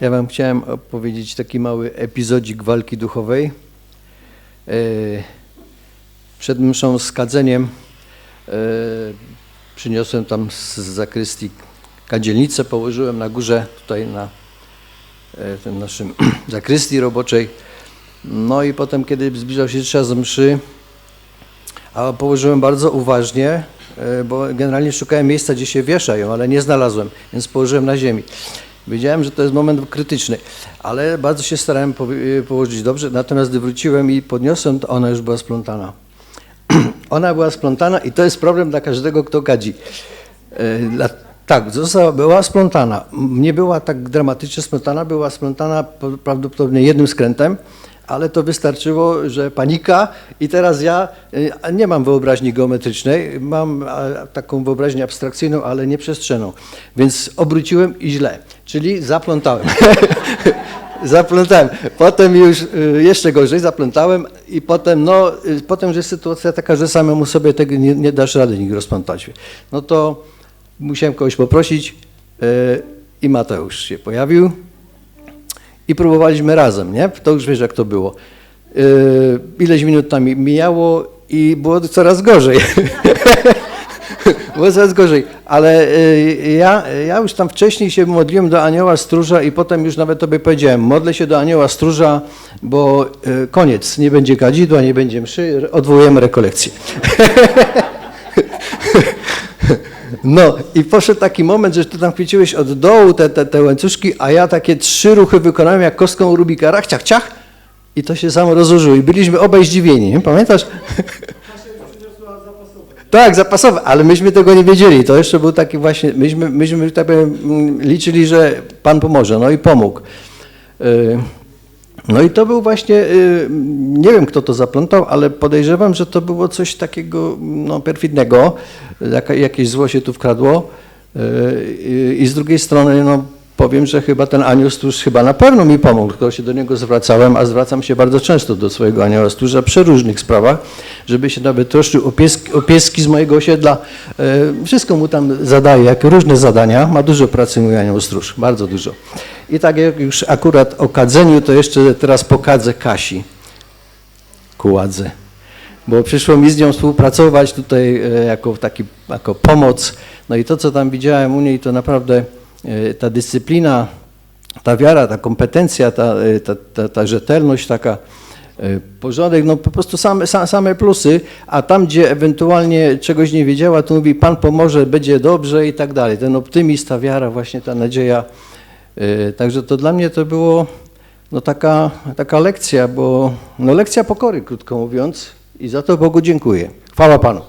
Ja wam chciałem opowiedzieć taki mały epizodzik walki duchowej. E, Przed mszą z kadzeniem e, przyniosłem tam z zakrystii kadzielnicę, położyłem na górze tutaj na e, tym naszym zakrystii roboczej. No i potem, kiedy zbliżał się czas mszy, a położyłem bardzo uważnie, bo generalnie szukałem miejsca, gdzie się wieszają, ale nie znalazłem, więc położyłem na ziemi. Wiedziałem, że to jest moment krytyczny, ale bardzo się starałem po- położyć dobrze, natomiast gdy wróciłem i podniosłem, to ona już była splątana. Ona była splątana i to jest problem dla każdego, kto kadzi. E, Dla, tak, została, była splątana. Nie była tak dramatycznie splątana, była splątana po- prawdopodobnie jednym skrętem, ale to wystarczyło, że panika i teraz ja e, nie mam wyobraźni geometrycznej, mam taką wyobraźnię abstrakcyjną, ale nie przestrzenną. Więc obróciłem i źle, czyli zaplątałem. Zaplątałem. Potem już y, jeszcze gorzej zaplątałem i potem, no, y, potem, że jest sytuacja taka, że samemu sobie tego nie, nie dasz rady nigdy rozplątać. No to musiałem kogoś poprosić i Mateusz się pojawił i próbowaliśmy razem, nie? To już wiesz, jak to było. Y, ileś minut tam mi- mijało i było coraz gorzej. Było coraz gorzej, ale y, ja, ja już tam wcześniej się modliłem do anioła stróża i potem już nawet tobie powiedziałem, modlę się do anioła stróża, bo y, koniec, nie będzie kadzidła, nie będzie mszy, odwołujemy rekolekcję. No i poszedł taki moment, że ty tam chwyciłeś od dołu te, te, te łańcuszki, a ja takie trzy ruchy wykonałem jak kostką Rubika, rach, ciach, ciach i to się samo rozłożyło i byliśmy obaj zdziwieni, nie? pamiętasz? Tak, zapasowe, ale myśmy tego nie wiedzieli. To jeszcze był taki właśnie, myśmy, myśmy tak powiem, mm, liczyli, że Pan pomoże, no i pomógł. No i to był właśnie, y, nie wiem kto to zaplątał, ale podejrzewam, że to było coś takiego no, perfidnego, jakieś zło się tu wkradło. Y, y, I z drugiej strony, no powiem, że chyba ten anioł stróż chyba na pewno mi pomógł, tylko się do niego zwracałem, a zwracam się bardzo często do swojego anioła stróża przy różnych sprawach, żeby się nawet troszczył o pieski, o pieski z mojego osiedla. Y, Wszystko mu tam zadaje, jak różne zadania. Ma dużo pracy mój anioł stróż, bardzo dużo. I tak jak już akurat o kadzeniu, to jeszcze teraz pokadzę Kasi Kuładze. Bo przyszło mi z nią współpracować tutaj e, jako taki, jako pomoc. No i to, co tam widziałem u niej, to naprawdę e, ta dyscyplina, ta wiara, ta kompetencja, ta, e, ta, ta, ta rzetelność taka, e, porządek, no po prostu same, sa- same plusy, a tam, gdzie ewentualnie czegoś nie wiedziała, to mówi, Pan pomoże, będzie dobrze i tak dalej. Ten optymizm, ta wiara, właśnie ta nadzieja. E, Także to dla mnie to było no taka, taka lekcja, bo no lekcja pokory, krótko mówiąc, i za to Bogu dziękuję. Chwała Panu.